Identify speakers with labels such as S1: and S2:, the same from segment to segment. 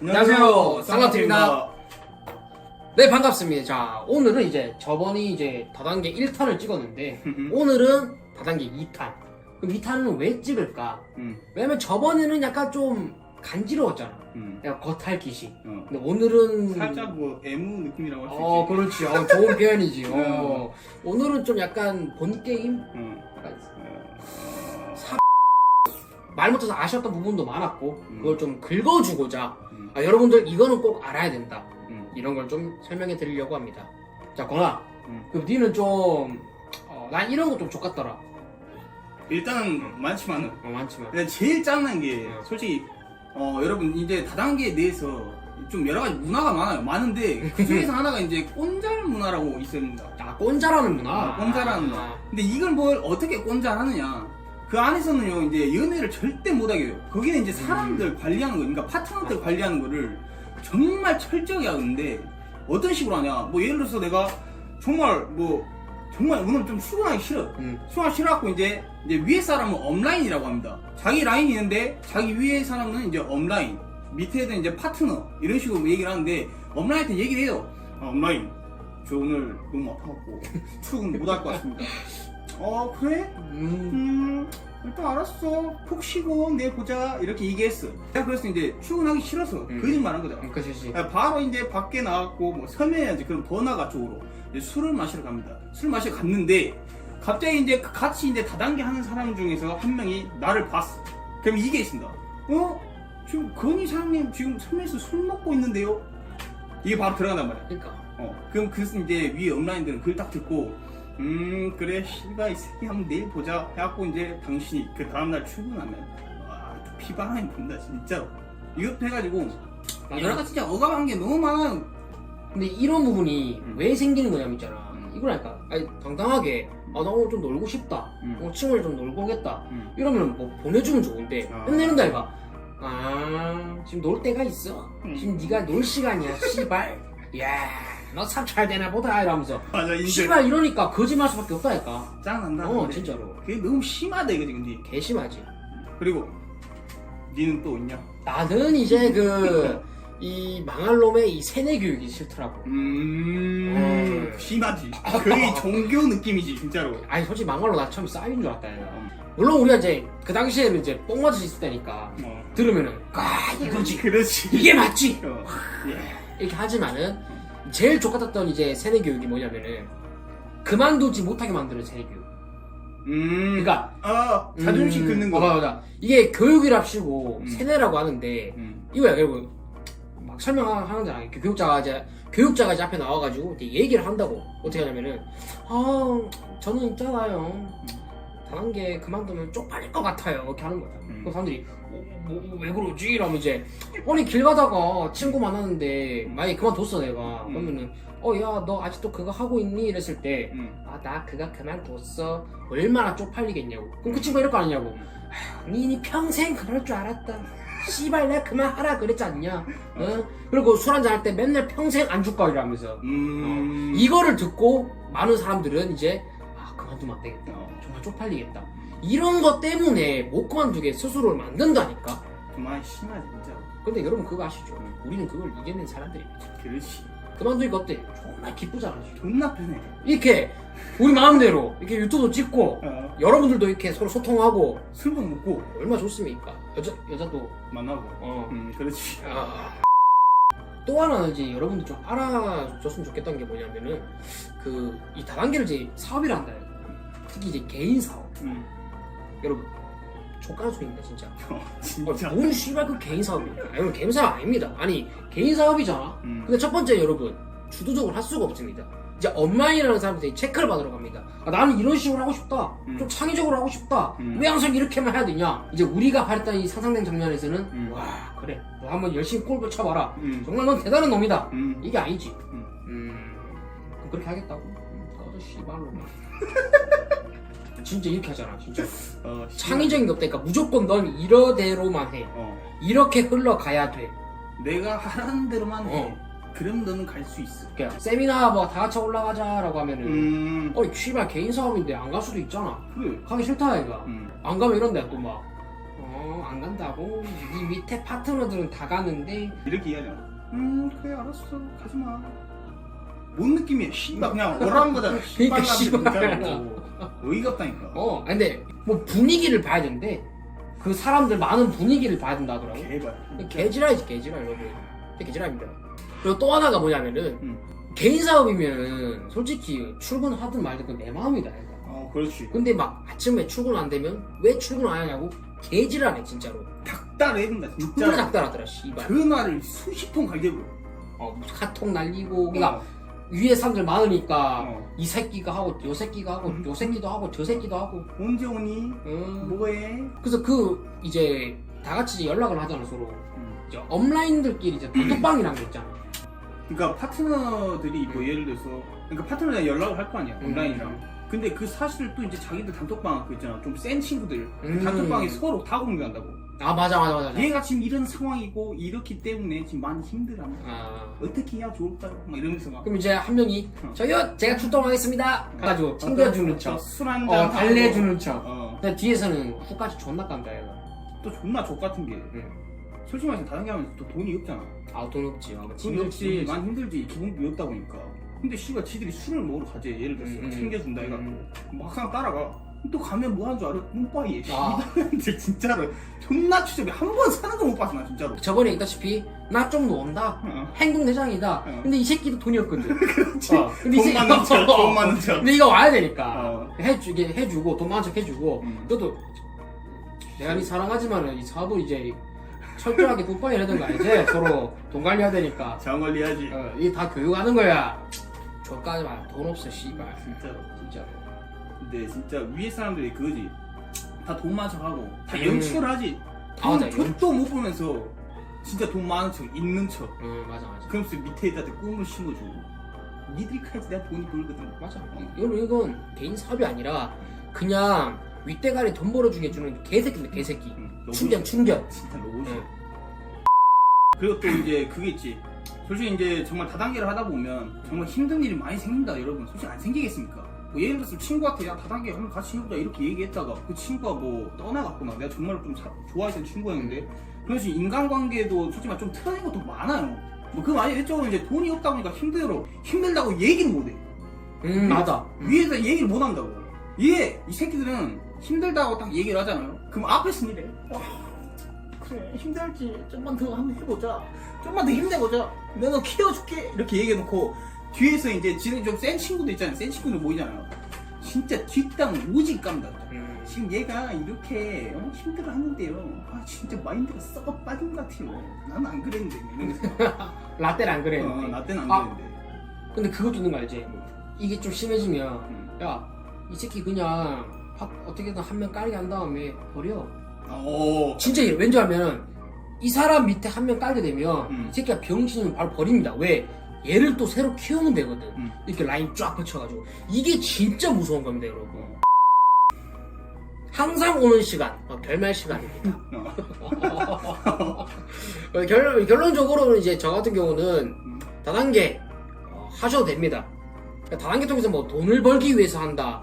S1: 안녕하세요, 쌍라트입니다. 네 반갑습니다. 자 오늘은 이제 저번이 이제 다단계 1탄을 찍었는데 오늘은 다단계 2탄. 그럼 2탄은 왜 찍을까?
S2: 음,
S1: 왜냐면 저번에는 약간 좀 간지러웠잖아.
S2: 음.
S1: 약간 겉핥기시.
S2: 어.
S1: 근데 오늘은
S2: 살짝 뭐 애무 느낌이라고 할 수 있지.
S1: 어 그렇지. 어, 좋은 표현이지. 어.
S2: 어.
S1: 오늘은 좀 약간 본 게임
S2: 어.
S1: 약간
S2: 어.
S1: 말 못해서 아쉬웠던 부분도 많았고
S2: 음.
S1: 그걸 좀 긁어주고자
S2: 음.
S1: 아, 여러분들 이거는 꼭 알아야 된다.
S2: 음.
S1: 이런 걸 좀 설명해 드리려고 합니다. 자, 건아.
S2: 음.
S1: 그럼 니는 좀, 어, 난 이런 거 좀 좋겠더라.
S2: 일단은 많지만은
S1: 어, 많지만.
S2: 근데 제일 짠한 게
S1: 어.
S2: 솔직히 어 여러분 이제 다단계에 대해서 좀 여러 가지 문화가 많아요. 많은데 그 중에서 하나가 이제 꼰잘 문화라고 있습니다.
S1: 아, 꼰자라는 문화.
S2: 아, 꼰자라는 문화. 근데 이걸 뭘 어떻게 꼰잘하느냐? 그 안에서는요 이제 연애를 절대 못하게 해요. 거기는 이제 사람들
S1: 음.
S2: 관리하는 거, 그러니까 파트너들 관리하는 거를 정말 철저하게 하는데 어떤 식으로 하냐? 뭐 예를 들어서 내가 정말 뭐 정말 오늘 좀 출근하기 싫어.
S1: 음.
S2: 수학 싫어갖고 이제 이제 위에 사람은 업라인이라고 합니다. 자기 라인이 있는데 자기 위에 사람은 이제 업라인, 밑에는 이제 파트너 이런 식으로 얘기를 하는데 업라인한테 얘기를 해요. 아, 업라인, 저 오늘 너무 아파갖고 출근 못할 것 같습니다. 어 그래?
S1: 음.
S2: 음 일단 알았어. 푹 쉬고 내일 보자 이렇게 얘기했어. 내가 그래서 이제 출근하기 싫어서
S1: 음.
S2: 거짓말한 거죠.
S1: 음, 그치,
S2: 야, 바로 이제 밖에 나갔고 뭐 섬해야지 그럼 번화가 쪽으로 이제 술을 마시러 갑니다. 술 마시러 갔는데 갑자기 이제 그 같이 이제 다단계 하는 사람 중에서 한 명이 나를 봤어. 그럼 이게 있습니다. 어? 지금 건희 사장님 지금 섬에서 술 먹고 있는데요? 이게 바로 들어간단 말이야.
S1: 그니까.
S2: 어. 그럼 그 이제 위에 업라인들은 그걸 딱 듣고 음 그래 씨발 이 새끼 한번 내일 보자 해갖고 이제 당신이 그 다음날 출근하면 와또 피바람이 분다 진짜로 이것도 해가지고 여러 가지 진짜 억압한 게 너무 많아요.
S1: 근데 이런 부분이
S2: 음.
S1: 왜 생기는 거냐면 있잖아.
S2: 음.
S1: 이거라니까. 아니, 당당하게, 아, 나 오늘 좀 놀고 싶다.
S2: 음.
S1: 어, 친구들 좀 놀고 오겠다.
S2: 음.
S1: 이러면 뭐 보내주면 좋은데,
S2: 아.
S1: 이런다, 이가. 아, 지금 놀 때가 있어.
S2: 음.
S1: 지금 네가 놀 시간이야, 씨발. 야, 너 참 잘 되나 보다, 이러면서.
S2: 맞아
S1: 씨발 이러니까 거짓말 할 수밖에 없다니까.
S2: 짱난다.
S1: 어,
S2: 근데
S1: 진짜로.
S2: 그게 너무 심하다 이거지 근데.
S1: 개심하지.
S2: 그리고 니는 또 있냐?
S1: 나는 이제 그, 이 망할 놈의 이 세뇌 교육이 싫더라고.
S2: 음
S1: 음.
S2: 심하지. 거의 종교 느낌이지 진짜로.
S1: 아니, 솔직히 망할로 나 처음 쌓인 줄 알았다. 물론 우리가 이제, 그 당시에는 이제 뽕 맞을 수 있을 때니까,
S2: 어.
S1: 들으면은, 아, 이거지.
S2: 그렇지.
S1: 이게 맞지!
S2: 어. 예.
S1: 이렇게 하지만은, 제일 족같았던 이제 세뇌 교육이 뭐냐면은, 그만두지 못하게 만드는 세뇌 교육.
S2: 음.
S1: 그러니까,
S2: 아 자존심
S1: 음,
S2: 긁는 거.
S1: 어, 맞아, 맞아. 이게 교육이랍시고
S2: 음.
S1: 세뇌라고 하는데
S2: 음.
S1: 이거야 그리고 막 설명하는잖아. 그 교육자가 이제 교육자가 이제 앞에 나와가지고 이렇게 얘기를 한다고 어떻게 하냐면은 아 저는 있잖아요 다단계 그만두면 쪽팔릴 것 같아요 이렇게 하는 거야.
S2: 음.
S1: 그 사람들이 어, 뭐, 왜 그러지? 이러면 이제 아니 길 가다가 친구 만났는데 만약에 그만뒀어 내가
S2: 음.
S1: 그러면은 어 야 너 아직도 그거 하고 있니? 이랬을 때
S2: 음.
S1: 아, 나 그가 그만뒀어. 얼마나 쪽팔리겠냐고. 그럼 그 친구가 이럴 거 아니냐고. 아휴, 니니 평생 그럴 줄 알았다. 씨발, 내가 그만하라 그랬지 않냐? 어? 그리고 술 한잔 할 때 맨날 평생 안줄 거야 이러면서.
S2: 음.
S1: 이거를 듣고 많은 사람들은 이제, 아, 그만두면 안 되겠다.
S2: 어.
S1: 정말 쪽팔리겠다. 이런 것 때문에 못 그만두게 스스로를 만든다니까?
S2: 그만 심하지 진짜.
S1: 근데 여러분 그거 아시죠? 우리는 그걸 이겨낸 사람들입니다.
S2: 그렇지.
S1: 그만두니까 어때? 정말 기쁘잖아.
S2: 존나 편해.
S1: 이렇게, 우리 마음대로, 이렇게 유튜브 찍고,
S2: 어.
S1: 여러분들도 이렇게 서로 소통하고
S2: 술도 먹고
S1: 얼마 나 좋습니까? 여자 여자도
S2: 만나고.
S1: 어.
S2: 음 그렇지.
S1: 아. 또 하나는 이제 여러분들 좀 알아줬으면 좋겠다는 게 뭐냐면은 그 이 다단계를 이제 사업이라 한다. 특히 이제 개인 사업.
S2: 음.
S1: 여러분 수 있네 진짜.
S2: 어,
S1: 어,
S2: 진짜.
S1: 뭔 씨발 그 개인 사업이야. 여러분 개인 사업 아닙니다. 아니 개인 사업이잖아.
S2: 음.
S1: 근데 첫 번째 여러분 주도적으로 할 수가 없습니다. 이제 업라인이라는 사람들이 체크를 받으러 갑니다. 아, 나는 이런 식으로 하고 싶다.
S2: 음.
S1: 좀 창의적으로 하고 싶다.
S2: 음.
S1: 왜 항상 이렇게만 해야 되냐? 이제 우리가 바랬던 이 상상된 장면에서는
S2: 음.
S1: 와 그래 너 한번 열심히 골을 쳐봐라.
S2: 음.
S1: 정말 넌 대단한 놈이다.
S2: 음.
S1: 이게 아니지.
S2: 음.
S1: 음, 그럼 그렇게 하겠다고? 음, 꺼져 씨발로. 진짜 이렇게 하잖아 진짜.
S2: 어,
S1: 창의적인 게 없다니까 무조건 넌 이러대로만 해.
S2: 어.
S1: 이렇게 흘러가야 돼.
S2: 내가 하라는 대로만 해.
S1: 어.
S2: 그럼 너는 갈 수 있어.
S1: 그냥 세미나 뭐 다 같이 올라가자라고 하면은
S2: 음.
S1: 어이 씨발 개인 사업인데 안 갈 수도 있잖아.
S2: 그래.
S1: 가기 싫다 이가.
S2: 음.
S1: 안 가면 이런데 또막 어, 안 간다고? 이 밑에 파트너들은 다 가는데
S2: 이렇게 얘기하잖아. 음 그래 알았어 가지마. 뭔 느낌이야? 씨발 그냥 오라는 거잖아.
S1: 그러니까
S2: 씨발
S1: 씨발.
S2: 진짜로. 어이가 없다니까.
S1: 어 근데 뭐 분위기를 봐야 되는데 그 사람들 많은 분위기를 봐야 된다 하더라고
S2: 개발.
S1: 개지랄이지 개지랄 여러분 진짜 개지랄입니다 그리고 또 하나가 뭐냐면은
S2: 응.
S1: 개인 사업이면은 솔직히 출근하든 말든 그건 내 마음이다 얘가.
S2: 어 그렇지.
S1: 근데 막 아침에 출근 안 되면 왜 출근 안 하냐고 개지랄해 진짜로
S2: 닭다리 해준다
S1: 진짜
S2: 진짜.
S1: 작달하더라 씨발
S2: 전화를 수십 통 갈겨버려.
S1: 어, 카톡 날리고 그러니까
S2: 어.
S1: 위에 사람들 많으니까
S2: 어.
S1: 이 새끼가 하고 요 새끼가 하고
S2: 음.
S1: 요 새끼도 하고 저 새끼도 하고
S2: 언제 오니?
S1: 음.
S2: 뭐해?
S1: 그래서 그 이제 다 같이 이제 연락을 하잖아 서로
S2: 음.
S1: 이제 업라인들끼리 이제 단톡방이란 게 있잖아
S2: 그러니까 파트너들이 뭐
S1: 음.
S2: 예를 들어서 그러니까 파트너랑 연락을 할 거 아니야
S1: 음.
S2: 온라인이랑. 근데 그 사실을 또 이제 자기들 단톡방 그 있잖아 좀 센 친구들
S1: 음.
S2: 단톡방에 서로 다 공개한다고.
S1: 아 맞아 맞아 맞아
S2: 얘가 지금 이런 상황이고 이렇기 때문에 지금 많이 힘들어.
S1: 아
S2: 어떻게 해야 좋을까요? 막 이러면서 막
S1: 그럼 이제 한 명이
S2: 어.
S1: 저요 제가 출동하겠습니다 가지고 챙겨주는 척
S2: 술한
S1: 어,
S2: 잔
S1: 달래주는 척
S2: 어.
S1: 근데 뒤에서는 후까지 존나 깐다 얘가
S2: 또 존나 족 같은 게
S1: 응.
S2: 솔직히 말해서 다른 게 하면 또 돈이 없잖아.
S1: 아 돈 없지 아,
S2: 돈이 없지 많이 힘들지 기본비 없다 보니까. 근데 씨가 지들이 술을 먹으러 가지 예를 들어서
S1: 음, 음.
S2: 챙겨준다 해갖고
S1: 음.
S2: 막상 따라가 또 가면 뭐 하는 줄 알아? 문바이에
S1: 아.
S2: 근데 진짜로 존나 추적이 한 번 사는 걸못 봤어 나 진짜로
S1: 저번에 있다시피 나 좀 논다
S2: 어.
S1: 행동 대장이다
S2: 어.
S1: 근데 이 새끼도 돈이 없거든
S2: 그렇지
S1: 어, 근데
S2: 이돈 많은 척돈 많은 척
S1: 근데 이거 와야 되니까
S2: 어.
S1: 해주게 해주고 돈 많은 척 해주고
S2: 음.
S1: 너도 내가 네 사랑하지만은 이 사업을 이제 철저하게 거 알지? 서로 돈 관리해야 되니까
S2: 장 관리해야지
S1: 어, 이게 다 교육하는 거야 저까지 말돈 없어 씨발.
S2: 진짜로.
S1: 진짜
S2: 근데 진짜 위에 사람들이 그거지. 다돈 많은 척하고 다
S1: 음.
S2: 연출을 하지.
S1: 아, 맞아,
S2: 돈 족도 못 보면서 진짜 돈 많은 척 있는 척.
S1: 응 맞아 맞아.
S2: 그러면서 밑에 있다한테 꿈을 심어주고 니들이 카야지 내가 돈이 벌거든.
S1: 맞아. 이건 이건 개인 사업이 아니라 그냥 윗대가리 돈 벌어주게 해주는 개새끼인데 개새끼.
S2: 응, 너무
S1: 충견 충견
S2: 진짜 로봇이
S1: 응.
S2: 그리고 또 이제 그게 있지 솔직히 이제 정말 다단계를 하다 보면 정말 힘든 일이 많이 생긴다 여러분. 솔직히 안 생기겠습니까? 뭐 예를 들어서 친구한테 야 다단계 한번 같이 해보자 이렇게 얘기했다가 그 친구가 뭐 떠나갔구나 내가 정말 좀 사- 좋아했던 친구였는데 그래서 인간관계도 솔직히 말좀 틀어진 것도 많아요. 뭐 그 많이 외적으로 이제 돈이 없다 보니까 힘들어. 힘들다고 얘기를 못해.
S1: 음 맞아.
S2: 위에서 얘기를 못 한다고. 얘, 이 새끼들은 힘들다고 딱 얘기를 하잖아요. 그럼 앞에서는 이래. 와, 그래, 힘들지. 좀만 더 한번 해보자. 좀만 더 힘내보자. 내가 너 키워줄게. 이렇게 얘기해놓고, 뒤에서 이제 지금 좀센 친구들 있잖아요. 센 친구들 모이잖아요. 진짜 뒷땅 오직 깜다.
S1: 음.
S2: 지금 얘가 이렇게 어? 힘들어 하는데요. 아, 진짜 마인드가 썩어 빠진 것 같아요. 나는 안 그랬는데. 이러면서.
S1: 라떼는 안 그래
S2: 어, 나 때는 안
S1: 아.
S2: 그랬는데.
S1: 근데 그것도 있는 거 알지? 이게 좀 심해지면
S2: 음.
S1: 야 이 새끼 그냥 확 어떻게든 한 명 깔게 한 다음에 버려
S2: 어,
S1: 진짜 이래 왠지 알면 이 사람 밑에 한 명 깔게 되면
S2: 음.
S1: 이 새끼가 병신이면 바로 버립니다 왜? 얘를 또 새로 키우면 되거든
S2: 음.
S1: 이렇게 라인 쫙 펼쳐가지고 이게 진짜 무서운 겁니다 여러분 항상 오는 시간 어, 결말 시간입니다
S2: 어.
S1: 어, 결, 결론적으로는 이제 저 같은 경우는
S2: 음.
S1: 다단계 어, 하셔도 됩니다. 그러니까 다단계 통해서 뭐 돈을 벌기 위해서 한다.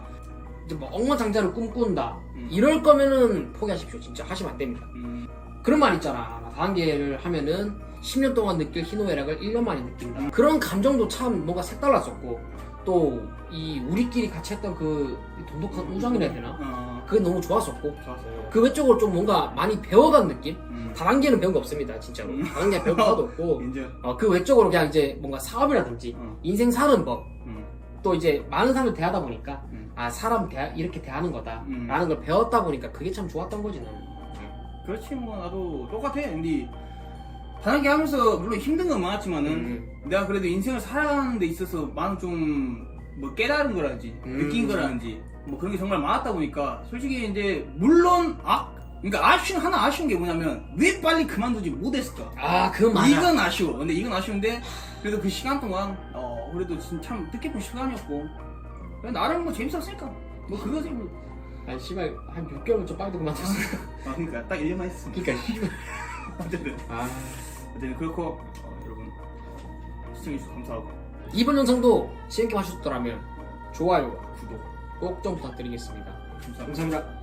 S1: 이제 뭐 억만장자를 꿈꾼다.
S2: 음.
S1: 이럴 거면은 포기하십시오. 진짜 하시면 안 됩니다.
S2: 음.
S1: 그런 말 있잖아. 다단계를 하면은 10년 동안 느낄 희노애락을 1년 만에 느낀다. 그런 감정도 참 뭔가 색달랐었고 또 이 우리끼리 같이 했던 그 돈독한 우정이라 해야 되나?
S2: 어.
S1: 그게 너무 좋았었고
S2: 좋았어요.
S1: 그 외적으로 좀 뭔가 많이 배워간 느낌?
S2: 음.
S1: 다단계는 배운 거 없습니다. 진짜로.
S2: 음.
S1: 다단계 배운 거 하나도 없고. 어, 그 외적으로 그냥 이제 뭔가 사업이라든지
S2: 어.
S1: 인생 사는 법,
S2: 음.
S1: 또 이제 많은 사람들 대하다 보니까
S2: 음.
S1: 아 사람 대 이렇게 대하는 거다
S2: 음.
S1: 라는 걸 배웠다 보니까 그게 참 좋았던 거지 나는.
S2: 그렇지 뭐 나도 똑같아. 근데 다단계 하면서 물론 힘든 건 많았지만은
S1: 음.
S2: 내가 그래도 인생을 살아가는 데 있어서 많은 좀뭐 깨달은 거라든지
S1: 음.
S2: 느낀 거라든지 뭐 그런 게 정말 많았다 보니까 솔직히 이제 물론 아 그러니까 아쉬운 하나 아쉬운 게 뭐냐면 왜 빨리 그만두지 못했을까?
S1: 아 그건 맞아.
S2: 이건 아쉬워. 근데 이건 아쉬운데 그래도 그 시간 동안 어 그래도 진짜 참 뜻깊은 시간이었고 나름 뭐 재밌었으니까 뭐 그거지 뭐.
S1: 아 씨발 한 6개월만 좀 빨리 그만뒀어.
S2: 아 그러니까 딱 1년만 했으면
S1: 그러니까 씨발.
S2: 어쨌든
S1: 아
S2: 어쨌든 그렇고 어, 여러분 시청해주셔서 감사하고
S1: 이번 영상도 재밌게 하셨더라면 좋아요와
S2: 구독
S1: 꼭 좀 부탁드리겠습니다.
S2: 감사합니다.
S1: 감사합니다.